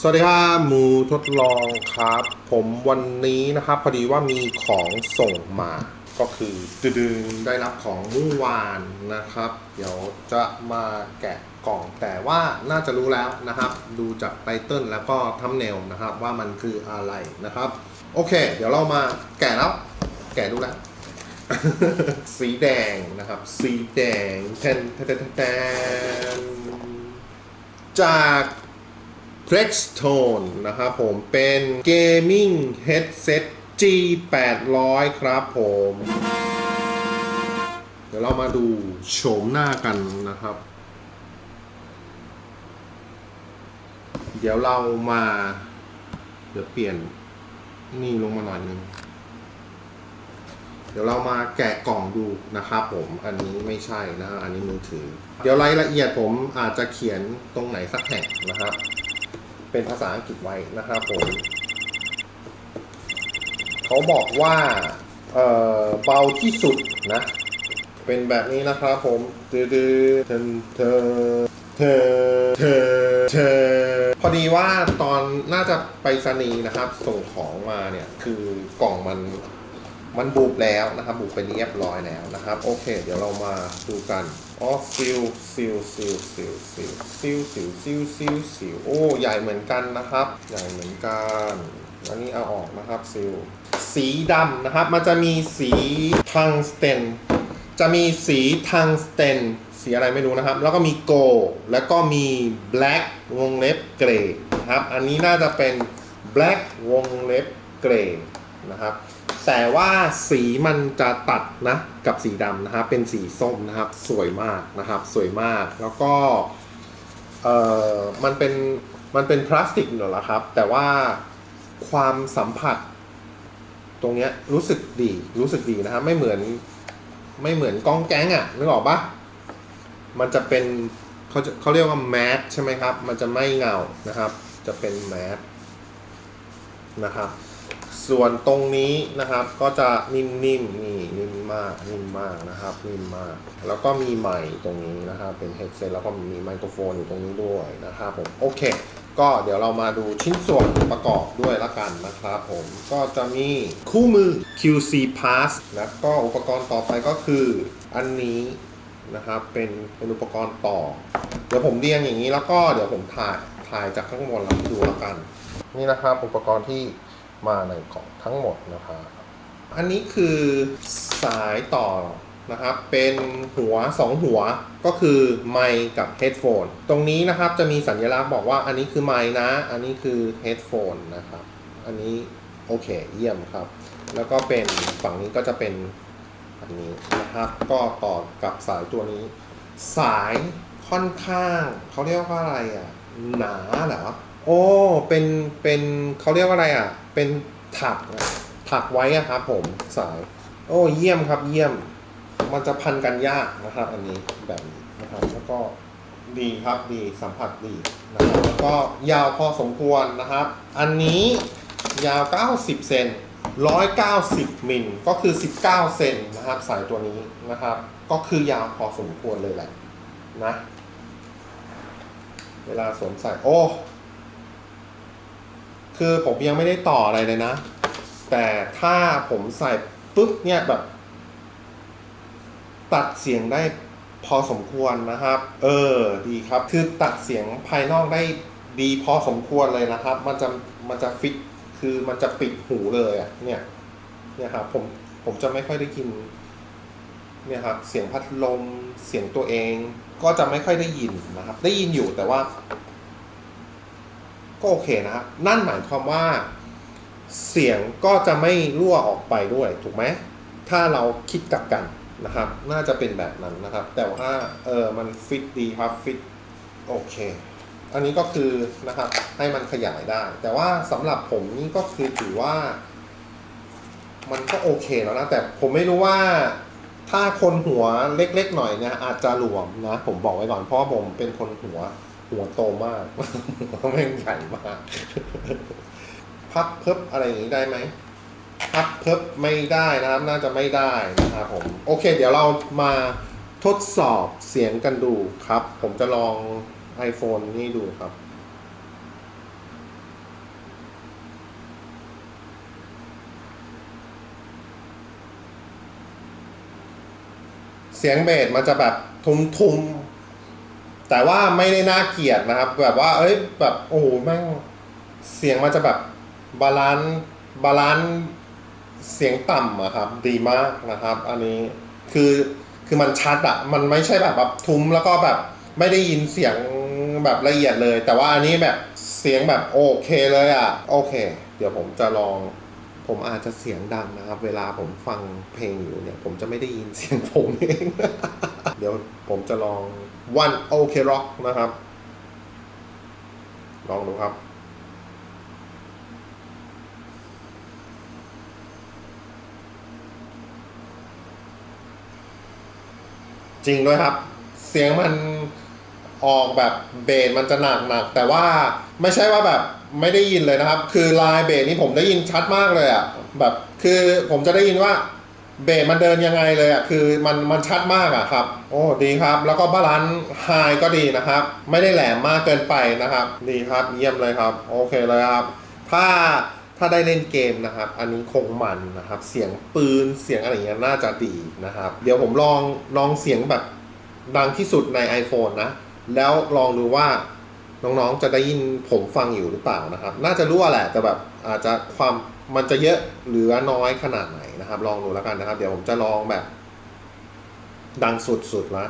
สวัสดีครับมูทดลองครับ ผมวันนี้นะครับพอดีว่ามีของส่งมาก็คือดึงได้รับของเมื่อวานนะครับ เดี๋ยวจะมาแกะกล่องแต่ว่าน่าจะรู้แล้วนะครับ ดูจากไตเติลแล้วก็ทัมเนลนะครับ ว่ามันคืออะไรนะครับ โอเค เดี๋ยวเรามาแกะแล้ว แกะดูแล้ว สีแดงนะครับ สีแดงแทนแทนแทนจาก p l e x t o n e นะครับผมเป็น Gaming Headset G 8 0 0 ครับผม เดี๋ยวเรามาดูโฉมหน้ากันนะครับ เดี๋ยวเรามา เดี๋ยวเปลี่ยนนี่ลงมาหน่อยนึง เดี๋ยวเรามาแกะกล่องดูนะครับผม อันนี้ไม่ใช่นะฮะอันนี้มือถือ เดี๋ยวรายละเอียดผมอาจจะเขียนตรงไหนสักแห่งนะครับ เป็นภาษาอังกฤษไว้นะครับผมเขาบอกว่าเอ่อเบาที่สุดนะ เป็นแบบนี้นะครับผมตืดเธอเธอเธอเธอเธอพอดีว่าตอนน่าจะไปสนีนะครับ ส่งของมาเนี่ย คือกล่องมัน มันบุบแล้วนะครับบุบไปเรียบร้อยแล้วนะครับ โอเค เดี๋ยวเรามาดูกันอ๋อซิลซิลซิลซิลซิลซิลซิลซิลซิลซิลโอ้ใหญ่เหมือนกันนะครับ ใหญ่เหมือนกันอันนี้เอาออกนะครับซิลสีดำนะครับ มันจะมีสีทังสเตนจะมีสีทังสเตนสีอะไรไม่รู้นะครับ แล้วก็มีโกลแล้วก็มี black วงเล็บเกรย์นะครับ อันนี้น่าจะเป็น black วงเล็บเกรย์นะครับ แต่ว่าสีมันจะตัดนะกับสีดำนะครับเป็นสีส้มนะครับสวยมากนะครับ สวยมากแล้วก็เอ่อมันเป็นมันเป็นพลาสติกเหรอครับ แต่ว่าความสัมผัส ตรงเนี้ยรู้สึกดีรู้สึกดีนะครับ ไม่เหมือนไม่เหมือนกล้องแก๊งอะ่ะนึกออกปะมันจะเป็นเขาจะเขาเรียกว่าแมสใช่ไหมครับ มันจะไม่เงานะครับ จะเป็นแมสนะครับ ส่วนตรงนี้นะครับก็จะนิ่มๆนี่นิ่มมากนิ่มมากนะครับนิ่มมาก แล้วก็มีไมค์ตรงนี้นะครับเป็นเฮดเซตแล้วก็มีไมโครโฟนอยู่ตรงนี้ด้วยนะครับผมโอเค ก็เดี๋ยวเรามาดูชิ้นส่วนประกอบด้วยละกันนะครับผมก็จะมีคู่มือ QC Pass แล้วก็อุปกรณ์ต่อไปก็คืออันนี้นะครับเป็นเป็นอุปกรณ์ต่อ เดี๋ยวผมเรียงอย่างนี้แล้วก็เดี๋ยวผมถ่ายถ่ายจากข้างบนแล้วดูแล้วกัน นี่นะครับอุปกรณ์ที่ มาในกล่องทั้งหมดนะครับอันนี้คือสายต่อนะครับ เป็นหัว 2 หัวก็คือไมค์กับเฮดโฟนตรงนี้นะครับจะมีสัญลักษณ์บอกว่าอันนี้คือไมค์นะ อันนี้คือเฮดโฟนนะครับ อันนี้โอเคเยี่ยมครับ แล้วก็เป็นฝั่งนี้ก็จะเป็นอันนี้นะครับก็ต่อกับสายตัวนี้ สายค่อนข้างเขาเรียกว่าอะไรอะหนาเหรอโอ้เป็นเป็นเขาเรียกว่าอะไรอะ เป็นถักถักไว้อะครับผมสาย โอ้เยี่ยมครับเยี่ยม มันจะพันกันยากนะครับ อันนี้แบบนี้นะครับ แล้วก็ดีครับดีสัมผัสดีนะครับแล้วก็ยาวพอสมควรนะครับ อันนี้ยาว 90 เซน190 มิลก็คือ 19 เซนนะครับ สายตัวนี้นะครับ ก็คือยาวพอสมควรเลยแหละนะ เวลาสวมใส่โอ้ คือผมยังไม่ได้ต่ออะไรเลยนะ แต่ถ้าผมใส่ปุ๊บเนี่ยแบบ ตัดเสียงได้พอสมควรนะครับ เออดีครับ คือตัดเสียงภายนอกได้ดีพอสมควรเลยนะครับ มันจะมันจะฟิตคือมันจะปิดหูเลยอะ่ะเนี่ยเนี่ยครับผมผมจะไม่ค่อยได้ยินเนี่ยครับเสียงพัดลมเสียงตัวเองก็จะไม่ค่อยได้ยินนะครับ ได้ยินอยู่แต่ว่า ก็โอเคนะครับนั่นหมายความว่าเสียงก็จะไม่รั่วออกไปด้วยถูกไหมถ้าเราคิดกลับกันนะครับ น่าจะเป็นแบบนั้นนะครับ แต่ว่าเออมันฟิตดีครับฟิตโอเค อันนี้ก็คือนะครับให้มันขยายได้ แต่ว่าสำหรับผมนี่ก็คือถือว่า มันก็โอเคแล้วนะแต่ผมไม่รู้ว่าถ้าคนหัวเล็กๆหน่อยเนี่ยอาจจะหลวมนะ ผมบอกไว้ก่อนเพราะผมเป็นคนหัว หัวโตมากแม่งใหญ่มาก พับเพิบอะไรอย่างนี้ได้ไหมพับเพิบไม่ได้นะครับ น่าจะไม่ได้นะครับผม โอเค เดี๋ยวเรามาทดสอบเสียงกันดูครับ ผมจะลอง iPhone นี่ดูครับเสียงเบสมันจะแบบทุ้มๆ แต่ว่าไม่ได้น่าเกลียดนะครับ แบบว่า เอ้ยแบบโอ้โหแม่งเสียงมันจะแบบบาลานซ์บาลานซ์เสียงต่ำอะครับดีมากนะครับ อันนี้คือคือมันชัดอะมันไม่ใช่แบบแบบทุ้มแล้วก็แบบไม่ได้ยินเสียงแบบละเอียดเลย แต่ว่าอันนี้แบบเสียงแบบโอเคเลยอะโอเค เดี๋ยวผมจะลอง ผมอาจจะเสียงดังนะครับ เวลาผมฟังเพลงอยู่เนี่ย ผมจะไม่ได้ยินเสียงผมเอง เดี๋ยวผมจะลอง one ok rock นะครับ ลองดูครับ จริงด้วยครับ เสียงมันออกแบบเบสมันจะหนักหนักแต่ว่าไม่ใช่ว่าแบบไม่ได้ยินเลยนะครับ คือลายเบสนี่ผมได้ยินชัดมากเลยอะ่ะแบบคือผมจะได้ยินว่า เบสมันเดินยังไงเลยอะ่ะคือมันมันชัดมากอะ่ะครับ โอ้ดีครับ แล้วก็บาลานซ์ไฮก็ดีนะครับ ไม่ได้แหลมมากเกินไปนะครับ ดีครับเยี่ยมเลยครับ โอเคเลยครับ ถ้าถ้าได้เล่นเกมนะครับ อันนี้คงมันนะครับ เสียงปืนเสียงอะไรอย่างเงี้ยน่าจะดีนะครับ เดี๋ยวผมลองลองเสียงแบบดังที่สุดใน iPhone นะ แล้วลองดูว่าน้องๆจะได้ยินผมฟังอยู่หรือเปล่านะครับ น่าจะรู้แหละแต่แบบอาจจะความ มันจะเยอะหรือน้อยขนาดไหนนะครับ ลองดูแล้วกันนะครับ เดี๋ยวผมจะลองแบบ ดังสุดๆนะ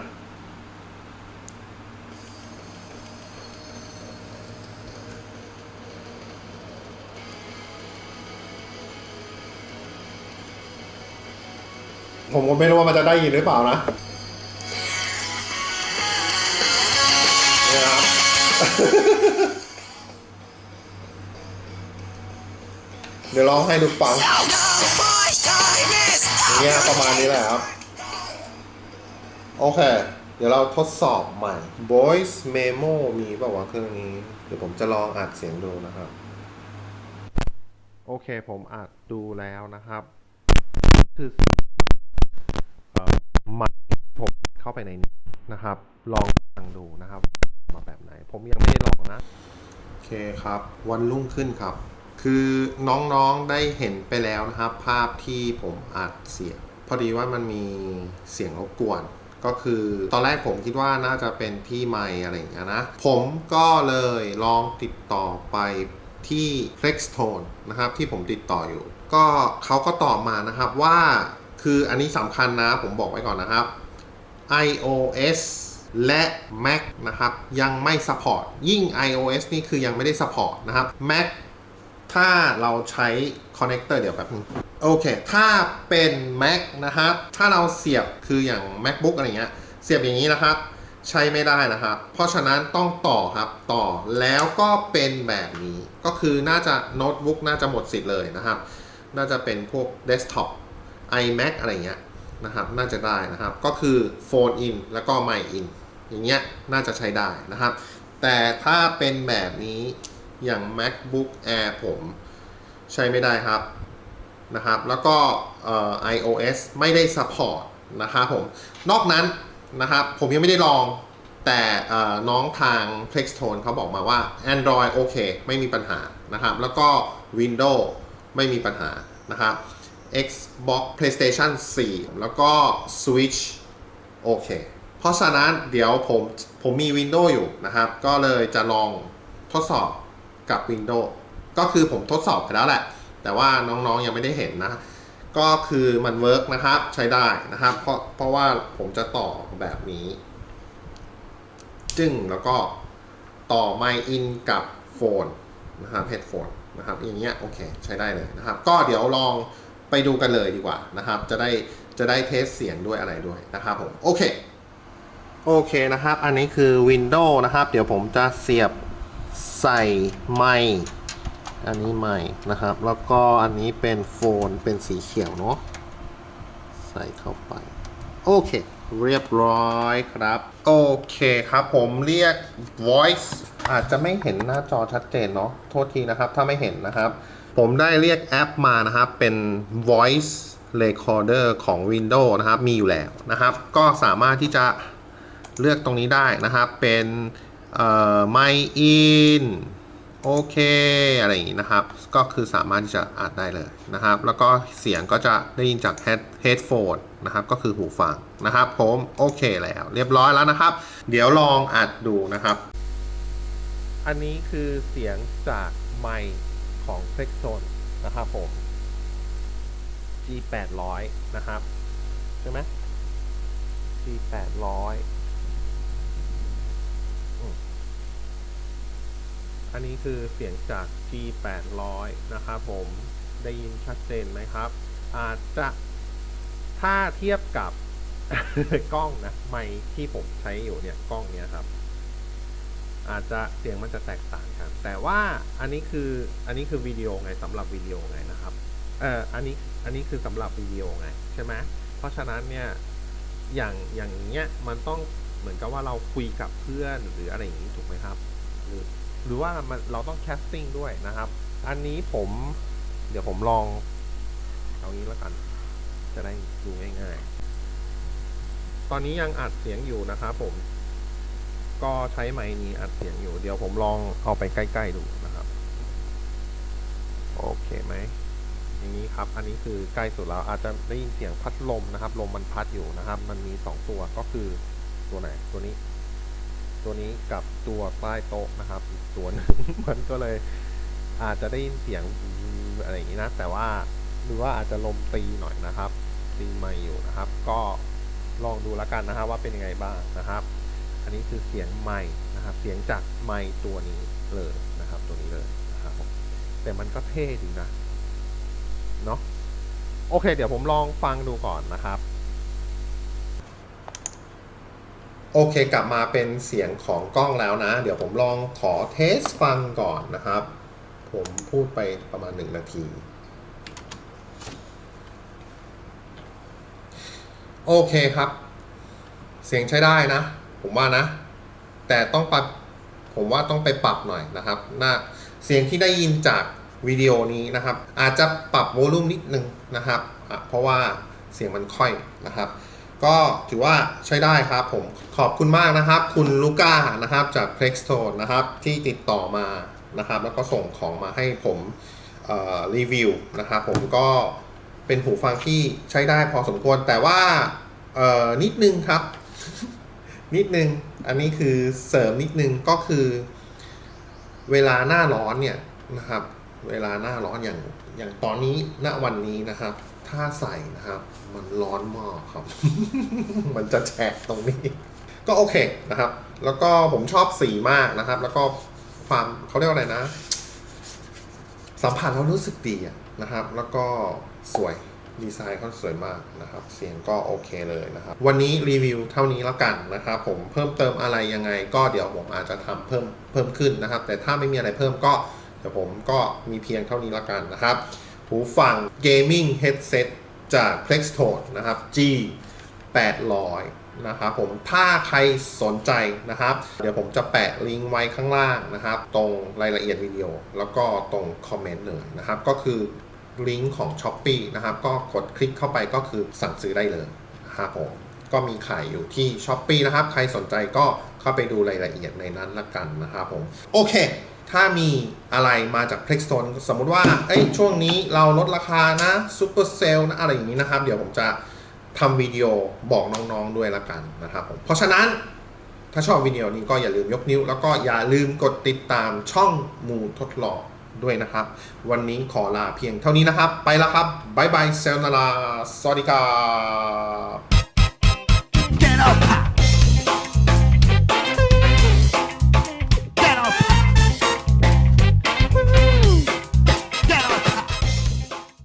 ผมก็ไม่รู้ว่ามันจะได้ยินหรือเปล่านะเนี่ยครับ ดี๋ยวร้องให้ดูฟังอย่างเงี้ยประมาณนี้แหละครับ โอเค เดี๋ยวเราทดสอบใหม่ voice memo มีเปล่าวะเครื่องนี้ เดี๋ยวผมจะลองอัดเสียงดูนะครับ โอเคผมอัดดูแล้วนะครับ คือเอ่อมันผมเข้าไปในนี้นะครับ ลองฟังดูนะครับ มาแบบไหน ผมยังไม่ได้ลองนะ โอเคครับ วันรุ่งขึ้นครับ คือน้องๆได้เห็นไปแล้วนะครับ ภาพที่ผมอัดเสียงพอดีว่ามันมีเสียงรบกวน ก็คือตอนแรกผมคิดว่าน่าจะเป็นที่ไมอะไรอย่างเงี้ยนะ ผมก็เลยลองติดต่อไปที่ Plextone นะครับ ที่ผมติดต่ออยู่ ก็เขาก็ตอบมานะครับว่าคืออันนี้สำคัญนะผมบอกไว้ก่อนนะครับ iOS และ Mac นะครับ ยังไม่ support ยิ่ง iOS นี่คือยังไม่ได้ support นะครับ Mac ถ้าเราใช้ connector เดี๋ยวแบบนึงโอเค ถ้าเป็น Mac นะครับ ถ้าเราเสียบคืออย่าง MacBook อะไรเงี้ย เสียบอย่างนี้นะครับ ใช้ไม่ได้นะครับ เพราะฉะนั้นต้องต่อครับ ต่อแล้วก็เป็นแบบนี้ ก็คือน่าจะโน้ตบุ๊กน่าจะหมดสิทธิ์เลยนะครับ น่าจะเป็นพวก desktop iMac อะไรเงี้ยนะครับ น่าจะได้นะครับ ก็คือ phone in แล้วก็ mic in อย่างเงี้ย น่าจะใช้ได้นะครับ แต่ถ้าเป็นแบบนี้ อย่าง MacBook Air ผมใช้ไม่ได้ครับนะครับ แล้วก็ iOS ไม่ได้ support นะครับผม นอกนั้นนะครับ ผมยังไม่ได้ลองแต่น้องทาง Plextone เขาบอกมาว่า Android โอเค ไม่มีปัญหานะครับ แล้วก็ Windows ไม่มีปัญหานะครับ Xbox PlayStation 4 แล้วก็ Switch โอเค เพราะฉะนั้นเดี๋ยวผมผมมี Windows อยู่นะครับ ก็เลยจะลองทดสอบ กับ Windows ก็คือผมทดสอบไปแล้วแหละ แต่ว่าน้องๆยังไม่ได้เห็นนะ ก็คือมันเวิร์กนะครับใช้ได้นะครับ เพราะเพราะว่าผมจะต่อแบบนี้ จึงแล้วก็ต่อไมค์อินกับโฟนนะครับเฮดโฟนนะครับอย่างเงี้ยโอเคใช้ได้เลยนะครับ ก็เดี๋ยวลองไปดูกันเลยดีกว่านะครับ จะได้จะได้เทสเสียงด้วยอะไรด้วยนะครับผมโอเคโอเคนะครับ อันนี้คือ Windows นะครับ เดี๋ยวผมจะเสียบ ใส่ไมค์อันนี้ไมค์นะครับ แล้วก็อันนี้เป็นโฟนเป็นสีเขียวเนาะใส่เข้าไป โอเค เรียบร้อยครับ โอเคครับผมเรียก voice อาจจะไม่เห็นหน้าจอชัดเจนเนาะโทษทีนะครับ ถ้าไม่เห็นนะครับ ผมได้เรียกแอปมานะครับ เป็น voice recorder ของ Windows นะครับ มีอยู่แล้วนะครับ ก็สามารถที่จะเลือกตรงนี้ได้นะครับ เป็น เอ่อ my in โอเคอะไรอย่างนี้นะครับ ก็คือสามารถที่จะอัดได้เลยนะครับ แล้วก็เสียงก็จะได้ยินจากเฮดโ headphone นะครับ ก็คือหูฟังนะครับผมโอเคแล้ว เรียบร้อยแล้วนะครับ เดี๋ยวลองอัดดูนะครับ อันนี้คือเสียงจากไมค์ของเซ็กโซนนะครับผม G800 นะครับ ใช่ไหม G800 อันนี้คือเสียงจาก G 800 นะครับผมได้ยินชัดเจนไหมครับ อาจจะถ้าเทียบกับกล้องนะไมค์ที่ผมใช้อยู่เนี่ยกล้องเนี้ยครับ อาจจะเสียงมันจะแตกต่างกัน แต่ว่าอันนี้คืออันนี้คือวิดีโอไงสำหรับวิดีโอไงนะครับเอ่ออันนี้อันนี้คือสำหรับวิดีโอไงใช่ไหมเพราะฉะนั้นเนี่ยอย่างอย่างเงี้ยมันต้องเหมือนกับว่าเราคุยกับเพื่อนหรืออะไรอย่างนี้ถูกไหมครับหรือ หรือว่ามันเราต้องแคสติ้งด้วยนะครับ อันนี้ผมเดี๋ยวผมลอง เอางี้แล้วกัน จะได้ดูง่ายๆ ตอนนี้ยังอัดเสียงอยู่นะครับผม ก็ใช้ไมค์นี้อัดเสียงอยู่ เดี๋ยวผมลองเอาไปใกล้ๆดูนะครับ โอเคไหมอย่างนี้ครับ อันนี้คือใกล้สุดแล้วอาจจะได้ยินเสียงพัดลมนะครับ ลมมันพัดอยู่นะครับ มันมีสองตัวก็คือตัวไหนตัวนี้ ตัวนี้กับตัวใต้โต๊ะนะครับอีกตัวนึงมันก็เลยอาจจะได้ยินเสียงอะไรอย่างนี้นะ แต่ว่าหรือว่าอาจจะลมตีหน่อยนะครับ ตีไม่อยู่นะครับ ก็ลองดูแล้วกันนะครับว่าเป็นยังไงบ้างนะครับ อันนี้คือเสียงไม้นะครับ เสียงจากไม้ตัวนี้เลยนะครับ ตัวนี้เลยนะครับแต่มันก็เท่ดีนะเนาะโอเค เดี๋ยวผมลองฟังดูก่อนนะครับ โอเคกลับมาเป็นเสียงของกล้องแล้วนะ เดี๋ยวผมลองขอเทสฟังก่อนนะครับ ผมพูดไปประมาณหนึ่งนาที โอเคครับ เสียงใช้ได้นะ ผมว่านะ แต่ต้องปรับผมว่าต้องไปปรับหน่อยนะครับหน้าเสียงที่ได้ยินจากวิดีโอนี้นะครับ อาจจะปรับโวลูมนิดนึงนะครับ เพราะว่าเสียงมันค่อยนะครับ ก็ถือว่าใช้ได้ครับผมขอบคุณมากนะครับ คุณลูก้านะครับจาก p l e x t o n e นะครับที่ติดต่อมานะครับ แล้วก็ส่งของมาให้ผมรีวิวนะครับผมก็เป็นหูฟังที่ใช้ได้พอสมควรแต่ว่านิดนึงครับ นิดนึง อันนี้คือเสริมนิดนึงก็คือ เวลาหน้าร้อนเนี่ยนะครับ เวลาหน้าร้อนอย่างอย่างตอนนี้ณวันนี้นะครับ ถ้าใส่นะครับ มันร้อนมากครับ มันจะแฉะตรงนี้ ก็โอเคนะครับ แล้วก็ผมชอบสีมากนะครับ แล้วก็ความเขาเรียกว่าอะไรนะ สัมผัสเรารู้สึกดีนะครับ แล้วก็สวยดีไซน์เขาสวยมากนะครับ เสียงก็โอเคเลยนะครับ วันนี้รีวิวเท่านี้แล้วกันนะครับผมเพิ่มเติมอะไรยังไง ก็เดี๋ยวผมอาจจะทำเพิ่มเพิ่มขึ้นนะครับ แต่ถ้าไม่มีอะไรเพิ่มก็เดี๋ยวผมก็มีเพียงเท่านี้แล้วกันนะครับ หูฟัง Gaming Headset จาก Plextone นะครับ G 800นะครับผมถ้าใครสนใจนะครับ เดี๋ยวผมจะแปะลิงก์ไว้ข้างล่างนะครับ ตรงรายละเอียดวิดีโอ แล้วก็ตรงคอมเมนต์เลยนะครับ ก็คือลิงก์ของ s h อ p e e นะครับ ก็กดคลิกเข้าไปก็คือสั่งซื้อได้เลยนะครับผมก็มีขายอยู่ที่ s h อ p e e นะครับ ใครสนใจก็เข้าไปดูรายละเอียดในนั้นละกันนะครับผม โอเค ถ้ามีอะไรมาจาก p l e x t o n e สมมุติว่าเอ้ยช่วงนี้เราลดราคานะซูเปอร์เซลนะอะไรอย่างนี้นะครับ เดี๋ยวผมจะทำวิดีโอบอกน้องๆด้วยละกันนะครับผมเพราะฉะนั้นถ้าชอบวิดีโอนี้ก็อย่าลืมยกนิ้ว แล้วก็อย่าลืมกดติดตามช่องมูทดลองด้วยนะครับ วันนี้ขอลาเพียงเท่านี้นะครับ ไปแล้วครับบายบายเซลนาลาสวัสดีครับ